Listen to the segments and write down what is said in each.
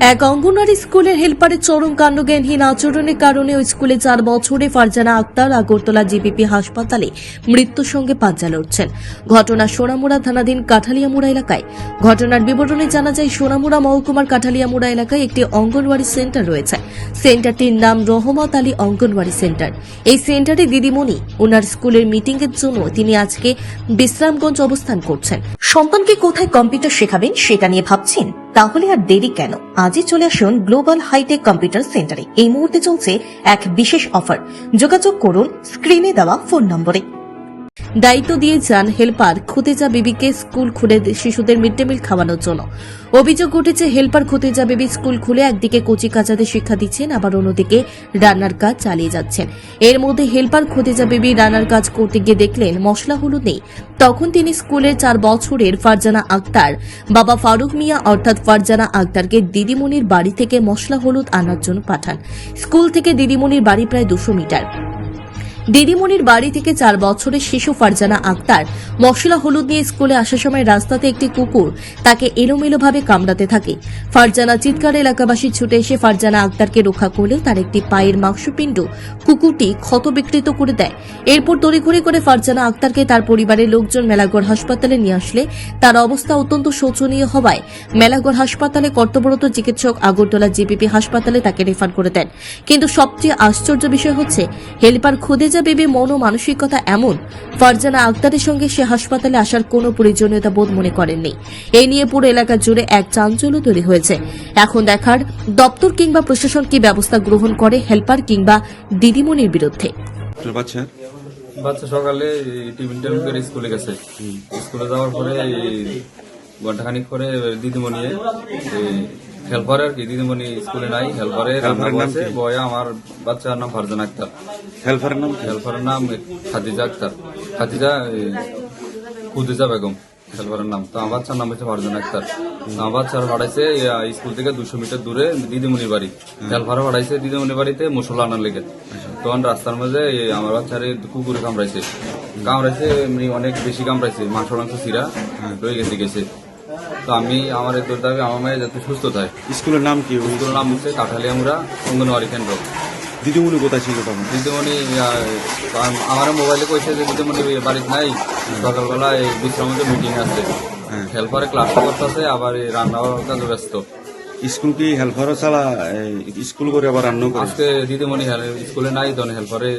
এক অঙ্গনওয়াড়ি স্কুলের হেল্পারের চরম কাণ্ডজ্ঞানহীন আচরণের কারণে ওই স্কুলে চার বছরে ফারজানা আক্তার আগরতলা জিবিপি হাসপাতালে মৃত্যুর সঙ্গে পাঞ্জা লড়ছেন। ঘটনা সোনামুড়া থানাধীন কাঠালিয়ামুড়া এলাকায়। ঘটনার বিবরণে জানা যায়, সোনামুড়া মহকুমার কাঠালিয়ামুড়া এলাকায় একটি অঙ্গনওয়াড়ি সেন্টার রয়েছে। সেন্টারটির নাম রহমত আলী অঙ্গনওয়াড়ি সেন্টার। এই সেন্টারে দিদিমণি, ওনার স্কুলের মিটিং এর জন্য তিনি আজকে বিশ্রামগঞ্জ অবস্থান করছেন। সন্তানকে কোথায় কম্পিউটার শেখাবেন সেটা নিয়ে ভাবছেন? তাহলে আর দেরি কেন? আজই চলে আসুন গ্লোবাল হাইটেক কম্পিউটার সেন্টারে। এই মুহূর্তে চলছে এক বিশেষ অফার। যোগাযোগ করুন স্ক্রিনে দেওয়া ফোন নম্বরে। দায়িত্ব দিয়ে যান হেলপার খুতেজা বিবিকে স্কুল খুলে শিশুদের মিড ডে মিল খাওয়ানোর জন্য। অভিযোগ উঠেছে, হেলপার খুতেজা বিবি স্কুল খুলে একদিকে কচি কাচাদের শিক্ষা দিচ্ছেন, আবার অন্যদিকে রান্নার কাজ চালিয়ে যাচ্ছেন। এর মধ্যে হেলপার খুতেজা বিবি রান্নার কাজ করতে গিয়ে দেখলেন, মশলা হলুদ নেই। তখন তিনি স্কুলের চার বছরের ফারজানা আক্তার, বাবা ফারুক মিয়া অর্থাৎ ফারজানা আক্তারকে দিদিমণির বাড়ি থেকে মশলা হলুদ আনার জন্য পাঠান। স্কুল থেকে দিদিমণির বাড়ি প্রায় দুশো মিটার। দিদিমণির বাড়ি থেকে চার বছরের শিশু ফারজানা আক্তার মশলা হলুদ নিয়ে স্কুলে আসার সময় রাস্তাতে একটি কুকুর তাকে এলোমেলোভাবে কামড়াতে থাকে। ফারজানা চিৎকার এলাকাবাসী ছুটে এসে ফারজানা আক্তারকে রক্ষা করলেও তার একটি পায়ের মাংসপিণ্ড কুকুরটি ক্ষত বিকৃত করে দেয়। এরপর তড়িঘড়ি করে ফারজানা আক্তারকে তার পরিবারের লোকজন মেলাগড় হাসপাতালে নিয়ে আসলে। তার অবস্থা অত্যন্ত শোচনীয় হওয়ায় মেলাগড় হাসপাতালে কর্তব্যরত চিকিৎসক আগরতলা জিপিপি হাসপাতালে তাকে রেফার করে দেন। কিন্তু সবচেয়ে আশ্চর্য বিষয় হচ্ছে, হেল্পার খুদেজা বেবি মন ও মানসিকতা এমন ফারজানা আক্তারের সঙ্গে সে হাসপাতালে আসার কোনো প্রয়োজনীয়তা বোধ মনে করেননি। এই নিয়ে পুরো এলাকা জুড়ে এক চাঞ্চল্য তৈরি হয়েছে। এখন দেখার দপ্তর কিংবা প্রশাসন কি ব্যবস্থা গ্রহণ করে হেল্পার কিংবা দিদিমণির বিরুদ্ধে? বাচ্চা? বাচ্চা সকালে টিফিন টিফিন করে স্কুলে গেছে। স্কুলে যাওয়ার পরে ঘন্টাখানিক করে দিদিমণি হেল্পার আর কি দিদিমণি স্কুলে নাই রান্না হেল্পারের বয়া আমার বাচ্চার নাম ফারজান আক্তার। হেল্পারের নাম? হেল্পারের নাম খাদিজা আক্তার। খাদিজা খুদিজা বেগম হেল্পারের নাম। তো আমার বাচ্চার নাম হচ্ছে ফারজান আক্তার। আমার বাচ্চার পাঠাইছে স্কুল থেকে দুশো মিটার দূরে দিদিমণি বাড়ি। হেল্পারে পাঠাইছে দিদিমণি বাড়িতে মশলা আনার লেগে। তখন রাস্তার মাঝে আমার বাচ্চারে কুকুরে কামড়াইছে। কামড়াইছে এমনি অনেক বেশি কামড়াইছে মাংস মাংস চিরা রয়ে গেছে গেছে। তো আমি আমার এই দাবি আমার মেয়ে যাতে সুস্থ থাকে। স্কুলের নাম কি? স্কুলের নাম হচ্ছে কাঠালিয়ামুড়া অঙ্গনওয়াড়ি কেন্দ্র। দিদিমণি কোথায় ছিল তখন? দিদিমণি আমার মোবাইলে কইছে যে দিদিমণি বাড়িতে নাই সকালবেলা এই বিশ্রামতে মিটিং আছে। হেল্পারে ক্লাস করতেছে আবার এই রান্নাও কাজে ব্যস্ত। স্কুল কি হেল্পারও চালা এই স্কুল করে আবার রান্না করে? আজকে দিদিমণি স্কুলে নাই তখন হেল্পারে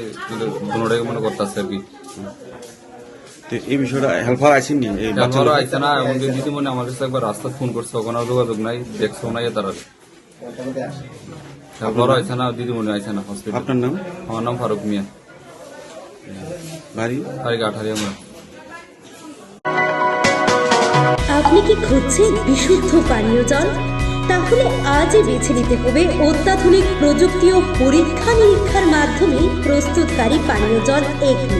দুটাকে মনে করতেছে আর কি। তো এই বিষয়টা হেল্পার আসেননি এই বাচ্চা না এমনকি দিদিমণি আমার কাছে একবার রাস্তা ফোন করছে ওখানে যোগাযোগ নাই দেখছ নাই তারা হেল্পারও আইছে না দিদিমণি আইছে না হসপিটাল আপনার নাম? আমার নাম ফারুক মিয়া। বাড়ি? তারিখ আঠারিয়া আমরা আপনি কি খুঁজছেন বিশুদ্ধ পানীয় জল? তাহলে আজই বেছে নিতে হবে অত্যাধুনিক প্রযুক্তি ও পরীক্ষা নিরীক্ষার মাধ্যমে প্রস্তুতকারী পানীয় জল এগনি।